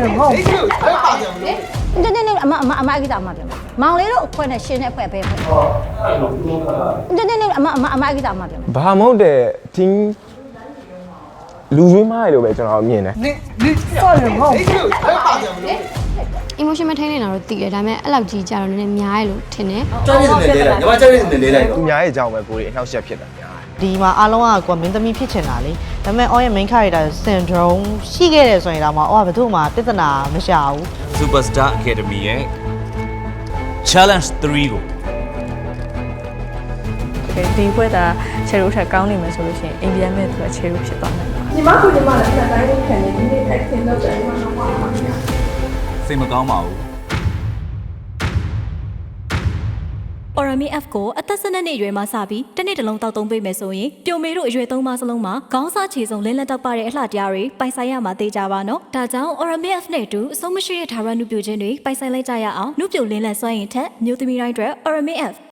တယ်ငေါ့ဒီဘယ်ပါကြမလို့နေနေနေအမအမအမအကိတာအမပြန်မောင်လေးတို့အခွဲနဲ့ရှင်နဲ့အခွဲပဲခွဲနေနေနေအမအမအမအကိတာအမပြန်ဘာမဟုတ်တဲ့ team လူရွေးမားရလို့ပဲကျွန်တော်မြင်တယ် နေနေစောတယ်ငေါ့ဒီဘယ်ပါကြမလို့ emotion မထိန်းနေတာတော့သိတယ်ဒါပေမဲ့အဲ့လောက်ကြီးကြတော့နည်းနည်းများရလို့ထင်တယ် ကြောက်ရည်စင်နေလေးလိုက်ညီမကြောက်ရည်စင်နေလေးလိုက်တော့ သူများရဲ့အကြောင်းပဲကိုယ်တွေအနှောက်အယှက်ဖြစ်တာညာ ဒီမှာအားလုံးကကွာမင်းသမီးဖြစ်ချင်တာလေဒါပေမဲ့ all ရဲ့ main character syndrome ရှိခဲ့တယ်ဆိုရင်တော့မှအော်ကဘယ်သူမှပြဿနာမရှာဘူး Superstar Academy ရဲ့ Challenge 3ကိုဒီဘွဲတာခြေရိုးထက်ကောင်းနေမယ်ဆိုလို့ရှိရင်အိန္ဒိယမဲ့သူကခြေရိုးဖြစ်သွားနိုင်တယ်ညီမကိုညီမလည်းအတိုင်းတိုင်းခံနေဒီနေ့ထိုင်ဆင်းတော့တယ်ညီမတော့ပါပါဗျာစိတ်မကောင်းပါဘူး Orami F ကိုအသက်12နှစ်အရွယ်မှစပြီးတစ်နှစ်တလုံးတောက်သုံးပေးမယ်ဆိုရင်ပြိုမေတို့အရွယ်သုံးပါးစလုံးမှာခေါင်းစားခြေစုံလင်းလက်တောက်ပါတဲ့အလှတရားတွေပိုင်ဆိုင်ရမှာသိကြပါနော်။ဒါကြောင့် Orami F နဲ့အတူအဆုံးမရှိတဲ့ဓာရနုပြိုခြင်းတွေပိုင်ဆိုင်လိုက်ကြရအောင်နုပြိုလင်းလက်စွမ်းရည်ထက်မျိုးသမီးတိုင်းအတွက် Orami F